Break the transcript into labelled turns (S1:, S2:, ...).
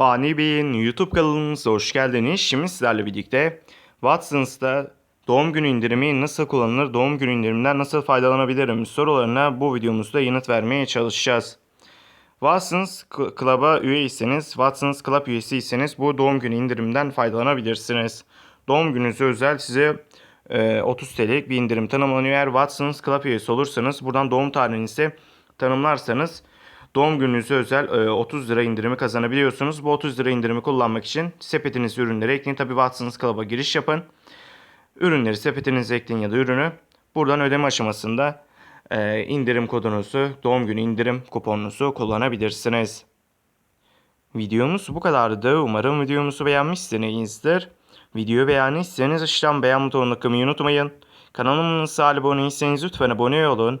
S1: Fani Bey'in YouTube kanalımıza hoş geldiniz. Şimdi sizlerle birlikte Watson's'ta doğum günü indirimi nasıl kullanılır, doğum günü indiriminden nasıl faydalanabilirim sorularına bu videomuzda yanıt vermeye çalışacağız. Watson's Club'a üyeyseniz, Watson's Club üyesiyseniz bu doğum günü indirimden faydalanabilirsiniz. Doğum gününüze özel size e, 30 TL'lik bir indirim tanımlanıyor. Eğer Watson's Club üyesi olursanız buradan doğum tarihinizi tanımlarsanız doğum gününüze özel e, 30 lira indirimi kazanabiliyorsunuz. Bu 30 lira indirimi kullanmak için sepetinize ürünleri ekleyin. Tabi Watson's Club'a giriş yapın. Ürünleri sepetinize ekleyin ya da ürünü. Buradan ödeme aşamasında e, indirim kodunuzu, doğum günü indirim kuponunuzu kullanabilirsiniz. Videomuz bu kadardı. Umarım videomuzu beğenmişsinizdir. Videoyu beğendiyseniz aşağıdan beğen butonuna tıklamayı unutmayın. Kanalımıza abone değilseniz lütfen abone olun.